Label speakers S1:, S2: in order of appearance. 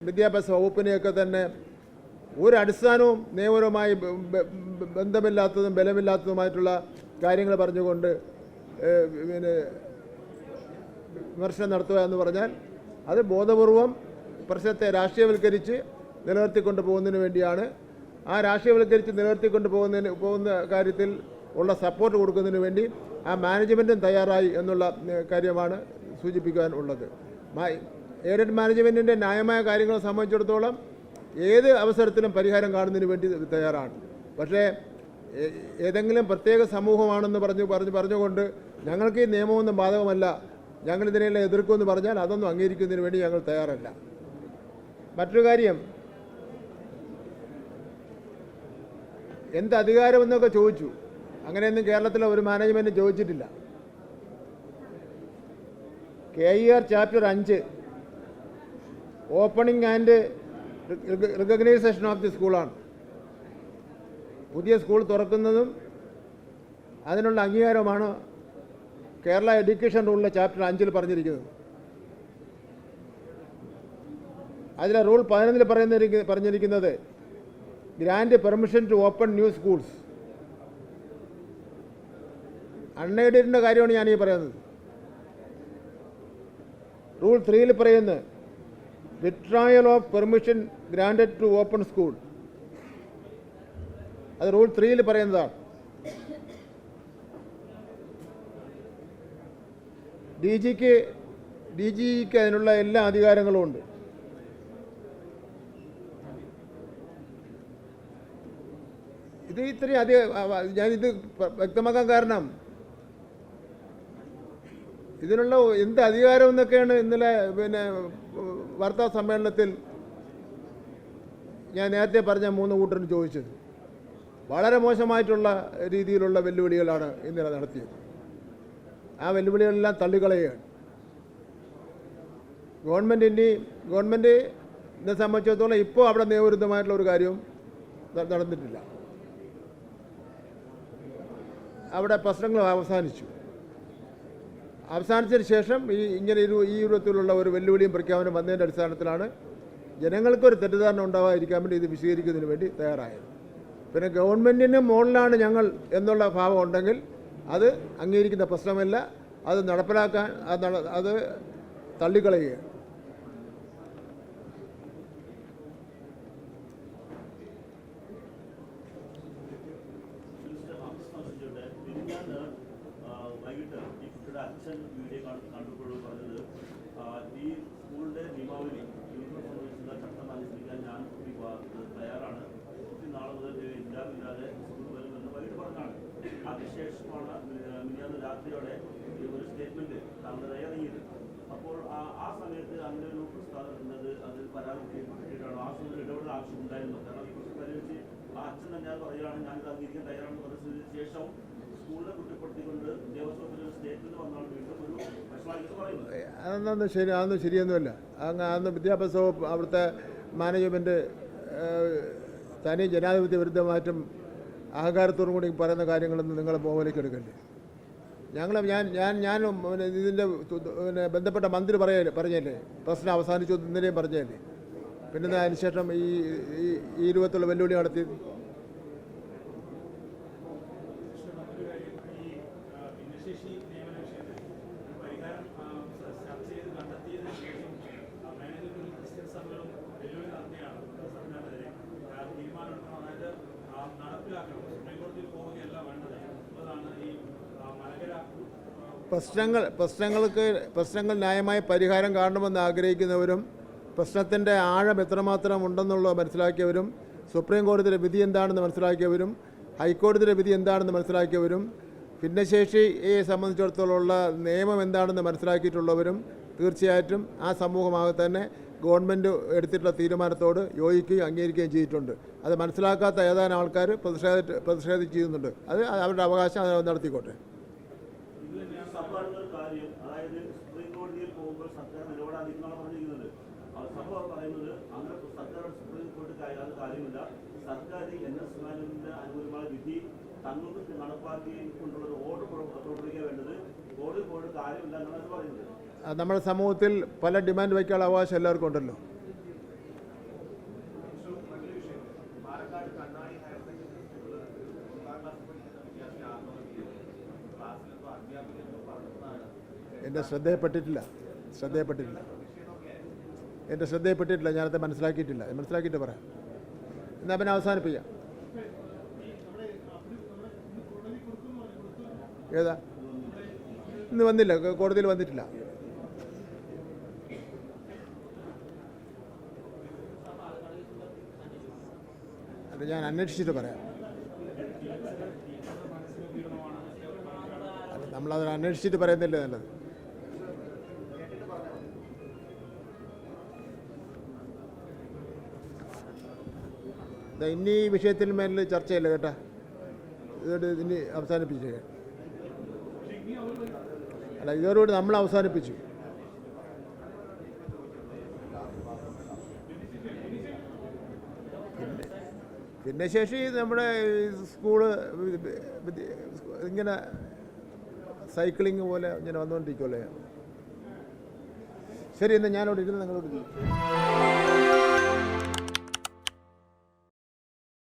S1: വിദ്യാഭ്യാസ വകുപ്പിനെയൊക്കെ തന്നെ ഒരു അടിസ്ഥാനവും നിയമപരമായി ബന്ധമില്ലാത്തതും ബലമില്ലാത്തതുമായിട്ടുള്ള കാര്യങ്ങൾ പറഞ്ഞുകൊണ്ട് പിന്നെ വിമർശനം നടത്തുക എന്ന് പറഞ്ഞാൽ അത് ബോധപൂർവം പ്രശ്നത്തെ രാഷ്ട്രീയവൽക്കരിച്ച് നിലനിർത്തിക്കൊണ്ട് പോകുന്നതിന് വേണ്ടിയാണ്. ആ രാഷ്ട്രീയവൽക്കരിച്ച് നിലനിർത്തിക്കൊണ്ട് പോകുന്നതിന് പോകുന്ന കാര്യത്തിൽ ഉള്ള സപ്പോർട്ട് കൊടുക്കുന്നതിന് വേണ്ടി ആ മാനേജ്മെന്റും തയ്യാറായി എന്നുള്ള കാര്യമാണ് സൂചിപ്പിക്കാൻ ഉള്ളത്. എയ്ഡഡ് മാനേജ്മെന്റിന്റെ ന്യായമായ കാര്യങ്ങളെ സംബന്ധിച്ചിടത്തോളം ഏത് അവസരത്തിലും പരിഹാരം കാണുന്നതിന് വേണ്ടി തയ്യാറാണ്. പക്ഷേ ഏതെങ്കിലും പ്രത്യേക സമൂഹമാണെന്ന് പറഞ്ഞു പറഞ്ഞു പറഞ്ഞുകൊണ്ട് ഞങ്ങൾക്ക് ഈ നിയമമൊന്നും ബാധകമല്ല ഞങ്ങൾ ഇതിനെല്ലാം എതിർക്കുമെന്ന് പറഞ്ഞാൽ അതൊന്നും അംഗീകരിക്കുന്നതിന് വേണ്ടി ഞങ്ങൾ തയ്യാറല്ല. മറ്റൊരു കാര്യം എന്ത് അധികാരമെന്നൊക്കെ ചോദിച്ചു. അങ്ങനെയൊന്നും കേരളത്തിലെ ഒരു മാനേജ്മെന്റും ചോദിച്ചിട്ടില്ല. കെ ഇ ആർ ചാപ്റ്റർ അഞ്ച് opening and recognition of the സ്കൂളാണ് പുതിയ സ്കൂൾ തുറക്കുന്നതും അതിനുള്ള അംഗീകാരമാണ് കേരള എഡ്യൂക്കേഷൻ റൂളിലെ ചാപ്റ്റർ അഞ്ചിൽ പറഞ്ഞിരിക്കുന്നത്. അതിലെ റൂൾ പതിനൊന്നിൽ പറയുന്ന പറഞ്ഞിരിക്കുന്നത് grant permission to open new schools. അൺഎയ്ഡഡിന്റെ കാര്യമാണ് ഞാൻ പറയുന്നത്. റൂൾ ത്രീയിൽ പറയുന്നത് withdrawal of permission granted to open school അത് റൂൾ ത്രീയിൽ പറയുന്നതാണ്. ഡി ജിക്ക് ഡി ജിക്ക് അതിനുള്ള എല്ലാ അധികാരങ്ങളും ഉണ്ട്. ഇത് ഇത്രയും അധികം ഞാനിത് വ്യക്തമാക്കാൻ കാരണം ഇതിനുള്ള എന്ത് അധികാരം എന്നൊക്കെയാണ് ഇന്നലെ പിന്നെ വാർത്താ സമ്മേളനത്തിൽ ഞാൻ നേരത്തെ പറഞ്ഞ മൂന്ന് കൂട്ടരും ചോദിച്ചത്. വളരെ മോശമായിട്ടുള്ള രീതിയിലുള്ള വെല്ലുവിളികളാണ് ഇന്നലെ നടത്തിയത്. ആ വെല്ലുവിളികളെല്ലാം തള്ളിക്കളയുകയാണ്. ഗവൺമെന്റ് ഇനി ഗവൺമെന്റ് എന്നെ സംബന്ധിച്ചിടത്തോളം ഇപ്പോൾ അവിടെ നിയമവിരുദ്ധമായിട്ടുള്ള ഒരു കാര്യവും നടന്നിട്ടില്ല. അവിടെ പ്രശ്നങ്ങൾ അവസാനിച്ചു. അവസാനിച്ചതിന് ശേഷം ഈ ഇങ്ങനെ ഒരു ഈ രൂപത്തിലുള്ള ഒരു വെല്ലുവിളിയും പ്രഖ്യാപനം വന്നതിന്റെ അടിസ്ഥാനത്തിലാണ് ജനങ്ങൾക്കൊരു തെറ്റിദ്ധാരണ ഉണ്ടാവാതിരിക്കാൻ വേണ്ടി ഇത് വിശദീകരിക്കുന്നതിന് വേണ്ടി തയ്യാറായത്. പിന്നെ ഗവൺമെന്റിന് മുകളിലാണ് ഞങ്ങൾ എന്നുള്ള ഭാവം ഉണ്ടെങ്കിൽ അത് അംഗീകരിക്കുന്ന പ്രശ്നമല്ല. അത് നടപ്പിലാക്കാൻ അത് നട- അത് തള്ളിക്കളയുകയാണ്
S2: മിനിസ്റ്റർ അമിത് സംബന്ധിച്ചുകൊണ്ട് മിനിഞ്ഞാന്ന് ആ, വൈകിട്ട് ഈ കുട്ടിയുടെ അച്ഛൻ ഞാൻ തയ്യാറാണ്. സ്കൂൾ രാത്രിയോടെ ഒരു സ്റ്റേറ്റ്മെന്റ് ആ സമയത്ത് ആ തന്നെ പറയുകയാണ് ഞാൻ ഇത് അംഗീകരിക്കാൻ തയ്യാറാണെന്ന് പറഞ്ഞതിന് ശേഷം സ്കൂളിനെ കുറ്റപ്പെടുത്തിക്കൊണ്ട് ദേവസ്വത്തിൽ
S1: അതൊന്നും ശരി അതൊന്നും ശരിയൊന്നുമല്ല. അങ്ങ് അന്ന് വിദ്യാഭ്യാസ വകുപ്പ് അവിടുത്തെ മാനേജ്മെന്റ് തനി ജനാധിപത്യ വിരുദ്ധമായിട്ടും അഹങ്കാരത്തോടും കൂടി പറയുന്ന കാര്യങ്ങളൊന്നും നിങ്ങൾ മുകളിലേക്ക് എടുക്കണ്ടേ ഞങ്ങൾ ഞാൻ ഞാൻ ഞാൻ ഇതിന്റെ പിന്നെ ബന്ധപ്പെട്ട മന്ത്രി പറയല്ലേ പറഞ്ഞല്ലേ? പ്രശ്നം അവസാനിച്ചു ഇന്നലെയും പറഞ്ഞല്ലേ? പിന്നെ അതിനുശേഷം ഈ ഈ രൂപത്തിലുള്ള വെല്ലുവിളി നടത്തിയത്
S3: പക്ഷേ മറ്റൊരു കാര്യം ഈ ആ, ഭിന്നശേഷി നിയമന വിഷയത്തിൽ ഒരു പരിഹാരം ആ, സ- ചർച്ച ചെയ്ത് കണ്ടെത്തിയതിനു ശേഷം ആ, മാനേജ്മെന്റും ക്രിസ്ത്യൻ സഭകളും വെല്ലുവിളി നടത്തുകയാണ് സർക്കാരിനെതിരെ ആ, തീരുമാനമെടുക്കണം അതായത് ആ, നടപ്പിലാക്കണം സുപ്രീം കോടതിയിൽ പോവുകയല്ല വേണ്ടത് എന്നതാണ് ഈ ആ, മലകര ആ,
S1: പ്രശ്നങ്ങൾ പ്രശ്നങ്ങൾക്ക് പ്രശ്നങ്ങൾ ന്യായമായ പരിഹാരം കാണണമെന്ന് ആഗ്രഹിക്കുന്നവരും പ്രശ്നത്തിന്റെ ആഴം എത്രമാത്രം ഉണ്ടെന്നുള്ളത് മനസ്സിലാക്കിയവരും സുപ്രീം കോടതിയുടെ വിധി എന്താണെന്ന് മനസ്സിലാക്കിയവരും ഹൈക്കോടതിയുടെ വിധി എന്താണെന്ന് മനസ്സിലാക്കിയവരും ഭിന്നശേഷിയെ സംബന്ധിച്ചിടത്തോളമുള്ള നിയമം എന്താണെന്ന് മനസ്സിലാക്കിയിട്ടുള്ളവരും തീർച്ചയായിട്ടും ആ സമൂഹമാകെ തന്നെ ഗവൺമെന്റ് എടുത്തിട്ടുള്ള തീരുമാനത്തോട് യോജിക്കുകയും അംഗീകരിക്കുകയും ചെയ്തിട്ടുണ്ട്. അത് മനസ്സിലാക്കാത്ത ഏതാനും ആൾക്കാർ പ്രതിഷേധ പ്രതിഷേധം ചെയ്യുന്നുണ്ട്. അത് അവരുടെ അവകാശം നടത്തിക്കോട്ടെ.
S2: പറയുന്നത് അങ്ങനെ സർക്കാർ സുപ്രീം കോടതി അത് കാര്യമില്ല. സർക്കാർ എൻ എസ് മാനുവിന്റെ അനുകൂലമായ വിധി തങ്ങൾക്ക് നടപ്പാക്കി കൊണ്ടുള്ള ഓർഡർ പുറപ്പെടുവിക്കാൻ വേണ്ടത്. കോടതി കോടതി കാര്യമില്ല എന്നാണ് പറയുന്നത്.
S1: നമ്മുടെ സമൂഹത്തിൽ പല ഡിമാൻഡ് വയ്ക്കാനുള്ള അവകാശം എല്ലാവർക്കും ഉണ്ടല്ലോ. എന്റെ ശ്രദ്ധയപ്പെട്ടിട്ടില്ല ശ്രദ്ധയപ്പെട്ടിട്ടില്ല എന്റെ ശ്രദ്ധയിൽപ്പെട്ടിട്ടില്ല ഞാനത് മനസ്സിലാക്കിയിട്ടില്ല. മനസ്സിലാക്കിയിട്ട് പറയാം എന്നാൽ പിന്നെ അവസാനിപ്പിക്കാം. ഏതാ? ഇന്ന് വന്നില്ല കോടതിയിൽ വന്നിട്ടില്ല. അത് ഞാൻ അന്വേഷിച്ചിട്ട് പറയാം. നമ്മളത് അന്വേഷിച്ചിട്ട് പറയുന്നില്ലേ നല്ലത്. ഇനി ഈ വിഷയത്തിൽ മേലിൽ ചർച്ചയില്ല കേട്ടാ. ഇതോട് ഇനി അവസാനിപ്പിച്ചു. അല്ല ഇതോടുകൂടി നമ്മൾ അവസാനിപ്പിച്ചു. പിന്നെ ശേഷി നമ്മുടെ സ്കൂൾ ഇങ്ങനെ സൈക്ലിംഗ് പോലെ ഇങ്ങനെ വന്നുകൊണ്ടിരിക്കുമല്ലേ ശരി എന്നാൽ ഞാനവിടെ ഇരുന്ന് നിങ്ങളോട്